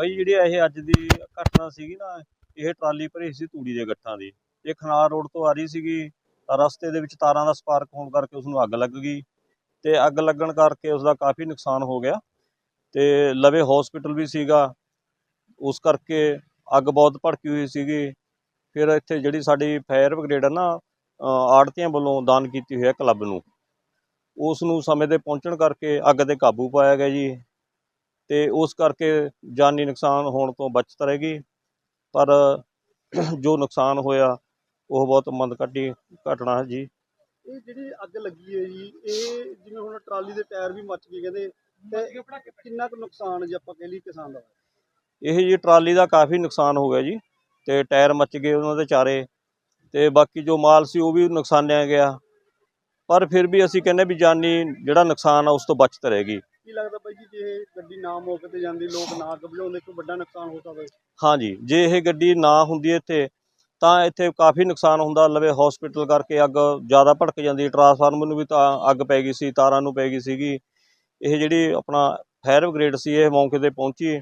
ਬਾਈ ਜਿਹੜੀ ਇਹ ਅੱਜ ਦੀ ਘਟਨਾ ਸੀਗੀ ਨਾ, ਇਹ ਟਰਾਲੀ ਭਰੀ ਸੀ ਤੂੜੀ ਦੇ ਗੱਠਾਂ ਦੀ। ਇਹ ਖਨਾਰ ਰੋਡ ਤੋਂ ਆ ਰਹੀ ਸੀਗੀ, ਤਾਂ ਰਸਤੇ ਦੇ ਵਿੱਚ ਤਾਰਾਂ ਦਾ ਸਪਾਰਕ ਹੋਣ ਕਰਕੇ ਉਸ ਨੂੰ ਅੱਗ ਲੱਗ ਗਈ ਤੇ ਅੱਗ ਲੱਗਣ ਕਰਕੇ ਉਸ ਦਾ ਕਾਫੀ ਨੁਕਸਾਨ ਹੋ ਗਿਆ ਤੇ ਲਵੇ ਹਸਪੀਟਲ ਵੀ ਸੀਗਾ। ਉਸ ਕਰਕੇ ਅੱਗ ਬਹੁਤ ਭੜਕੀ ਹੋਈ ਸੀਗੀ। ਫਿਰ ਇੱਥੇ ਜਿਹੜੀ ਸਾਡੀ ਫਾਇਰ ਬ੍ਰਿਗੇਡ ਹੈ ਨਾ ਆੜਤੀਆਂ ਵੱਲੋਂ ਦਾਨ ਕੀਤੀ ਹੋਈ ਹੈ ਕਲੱਬ ਨੂੰ। ਉਸ ਨੂੰ ਸਮੇਂ ਤੇ ਪਹੁੰਚਣ ਕਰਕੇ ਅੱਗ ਤੇ ਕਾਬੂ ਪਾਇਆ ਗਿਆ ਜੀ। ਤੇ ਉਸ ਕਰਕੇ ਜਾਨੀ ਨੁਕਸਾਨ ਹੋਣ ਤੋਂ ਬਚਤ ਰਹੇਗੀ ਪਰ ਜੋ ਨੁਕਸਾਨ ਹੋਇਆ ਉਹ ਬਹੁਤ ਮੰਦਘਾਟੀ ਘਟਨਾ ਹੈ ਜੀ। ਇਹ ਜਿਹੜੀ ਅੱਗ ਲੱਗੀ ਹੈ ਜੀ ਇਹ ਜਿਵੇਂ ਹੁਣ ਟਰਾਲੀ ਦੇ ਟਾਇਰ ਵੀ ਮੱਚ ਗਏ ਕਹਿੰਦੇ ਤੇ ਕਿੰਨਾ ਕੁ ਨੁਕਸਾਨ ਜੇ ਆਪਾਂ ਕਹਿ ਲਈ ਕਿਸਾਨ ਦਾ? ਇਹ ਜੀ ਟਰਾਲੀ ਦਾ ਕਾਫੀ ਨੁਕਸਾਨ ਹੋ ਗਿਆ ਜੀ ਤੇ ਟਾਇਰ ਮੱਚ ਗਏ ਉਹਨਾਂ ਦੇ ਚਾਰੇ ਤੇ ਬਾਕੀ ਜੋ ਮਾਲ ਸੀ ਉਹ ਵੀ ਨੁਕਸਾਨਿਆ ਗਿਆ। ਪਰ ਫਿਰ ਵੀ ਅਸੀਂ ਕਹਿੰਦੇ ਵੀ ਜਾਨੀ ਜਿਹੜਾ ਨੁਕਸਾਨ ਆ ਉਸ ਤੋਂ ਬਚਤ ਰਹੇਗੀ ਕੀ ਲੱਗਦਾ ਬਾਈ ਜੀ, ਜੇ ਇਹ ਗੱਡੀ ਨਾ ਮੌਕੇ ਤੇ ਜਾਂਦੀ, ਲੋਕ ਨਾ ਅੱਗ ਬੁਝਾਉਂਦੇ ਕੋਈ ਵੱਡਾ ਨੁਕਸਾਨ ਹੋ ਸਕਦਾ ਹੈ? ਹਾਂਜੀ, ਜੇ ਇਹ ਗੱਡੀ ਨਾ ਹੁੰਦੀ ਇੱਥੇ, ਤਾਂ ਇੱਥੇ ਕਾਫੀ ਨੁਕਸਾਨ ਹੁੰਦਾ। ਲਵੇ ਹਸਪੀਟਲ ਕਰਕੇ ਅੱਗ ਜ਼ਿਆਦਾ ਭੜਕ ਜਾਂਦੀ ਟਰਾਂਸਫਾਰਮਰ ਨੂੰ ਵੀ ਤਾਂ ਅੱਗ ਪੈ ਗਈ ਸੀ, ਤਾਰਾਂ ਨੂੰ ਪੈ ਗਈ ਸੀਗੀ। ਇਹ ਜਿਹੜੀ ਆਪਣਾ ਫਾਇਰ ਬ੍ਰਿਗੇਡ ਸੀ, ਇਹ ਮੌਕੇ ਤੇ ਪਹੁੰਚੀ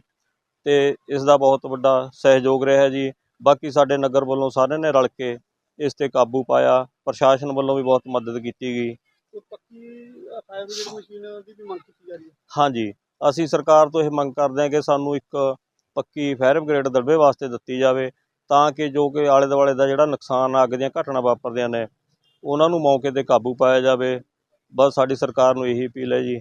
ਤੇ ਇਸ ਦਾ ਬਹੁਤ ਵੱਡਾ ਸਹਿਯੋਗ ਰਿਹਾ ਜੀ। ਬਾਕੀ ਸਾਡੇ ਨਗਰ ਵੱਲੋਂ ਸਾਰਿਆਂ ਨੇ ਰਲ ਕੇ ਇਸ ਤੇ ਕਾਬੂ ਪਾਇਆ। ਪ੍ਰਸ਼ਾਸਨ ਵੱਲੋਂ ਵੀ ਬਹੁਤ ਮਦਦ ਕੀਤੀ ਗਈ। ਪੱਕੀ ਫਾਇਰ ਬ੍ਰਿਗੇਡ ਮਸ਼ੀਨ ਦੀ ਵੀ ਮੰਗ ਕੀਤੀ ਜਾ ਰਹੀ ਹੈ। ਹਾਂਜੀ ਅਸੀਂ ਸਰਕਾਰ ਤੋਂ ਇਹ ਮੰਗ ਕਰਦੇ ਹਾਂ ਕਿ ਸਾਨੂੰ ਇੱਕ ਪੱਕੀ ਫਾਇਰ ਬ੍ਰਿਗੇਡ ਦੜਬੇ ਵਾਸਤੇ ਦਿੱਤੀ ਜਾਵੇ ਤਾਂ ਕਿ ਜੋ ਕਿ ਆਲੇ ਦੁਆਲੇ ਦਾ ਜਿਹੜਾ ਨੁਕਸਾਨ ਅੱਗ ਦੀਆਂ ਘਟਨਾ ਵਾਪਰਦੀਆਂ ਨੇ ਉਹਨਾਂ ਨੂੰ ਮੌਕੇ ਤੇ ਕਾਬੂ ਪਾਇਆ ਜਾਵੇ। ਬਸ ਸਾਡੀ ਸਰਕਾਰ ਨੂੰ ਇਹੀ ਅਪੀਲ ਹੈ ਜੀ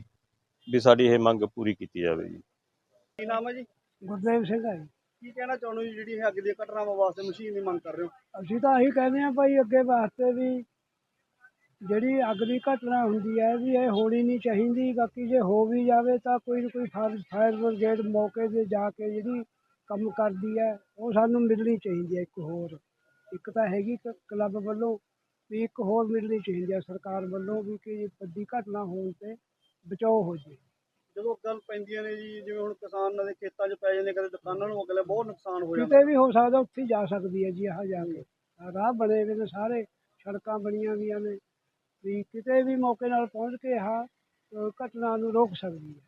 ਵੀ ਸਾਡੀ ਇਹ ਮੰਗ ਪੂਰੀ ਕੀਤੀ ਜਾਵੇ ਜੀ। ਕੀ ਨਾਮ ਹੈ ਜੀ? ਗੁਰਦੇਵ ਸਿੰਘ ਹੈ ਜੀ। ਕੀ ਕਹਿਣਾ ਚਾਹੁੰਦੇ ਹੋ ਜੀ ਜਿਹੜੀ ਇਹ ਅੱਗ ਦੀਆਂ ਘਟਨਾਵਾਂ ਵਾਸਤੇ ਮਸ਼ੀਨ ਦੀ ਮੰਗ ਕਰ ਰਹੇ ਹੋ? ਅਸੀਂ ਤਾਂ ਇਹੀ ਕਹਿੰਦੇ ਆ ਭਾਈ ਅੱਗੇ ਵਾਸਤੇ ਵੀ ਜਿਹੜੀ ਅੱਗ ਦੀ ਘਟਨਾ ਹੁੰਦੀ ਹੈ ਵੀ ਇਹ ਹੋਣੀ ਨਹੀਂ ਚਾਹੀਦੀ ਬਾਕੀ ਜੇ ਹੋ ਵੀ ਜਾਵੇ ਤਾਂ ਕੋਈ ਨਾ ਕੋਈ ਫਾਇਰ ਫਾਇਰ ਬ੍ਰਿਗੇਡ ਮੌਕੇ 'ਤੇ ਜਾ ਕੇ ਜਿਹੜੀ ਕੰਮ ਕਰਦੀ ਹੈ ਉਹ ਸਾਨੂੰ ਮਿਲਣੀ ਚਾਹੀਦੀ ਹੈ ਇੱਕ ਹੋਰ। ਇੱਕ ਤਾਂ ਹੈਗੀ ਕ- ਕਲੱਬ ਵੱਲੋਂ ਵੀ ਇੱਕ ਹੋਰ ਮਿਲਣੀ ਚਾਹੀਦੀ ਹੈ ਸਰਕਾਰ ਵੱਲੋਂ ਵੀ ਕਿ ਵੱਡੀ ਘਟਨਾ ਹੋਣ 'ਤੇ ਬਚਾਓ ਹੋ ਜੇ। ਜਦੋਂ ਗੱਲ ਪੈਂਦੀਆਂ ਨੇ ਜੀ ਜਿਵੇਂ ਹੁਣ ਕਿਸਾਨਾਂ ਦੇ ਖੇਤਾਂ 'ਚ ਪੈ ਜਾਂਦੇ ਕਦੇ ਦੁਕਾਨਾਂ ਨੂੰ ਅਗਲੇ ਬਹੁਤ ਨੁਕਸਾਨ ਹੋ ਜਾਂਦਾ। ਕਿਤੇ ਵੀ ਹੋ ਸਕਦਾ ਉੱਥੇ ਜਾ ਸਕਦੀ ਹੈ ਜੀ ਆਹ ਜਾ ਕੇ। ਆਹ ਰਾਹ ਬਣੇ ਹੋਏ ਨੇ ਸਾਰੇ ਸੜਕਾਂ ਬਣੀਆਂ ਹੋਈਆਂ ਨੇ। ਵੀ ਕਿਤੇ ਵੀ ਮੌਕੇ ਨਾਲ ਪਹੁੰਚ ਕੇ ਆਹ ਘਟਨਾ ਨੂੰ ਰੋਕ ਸਕਦੀ ਹੈ।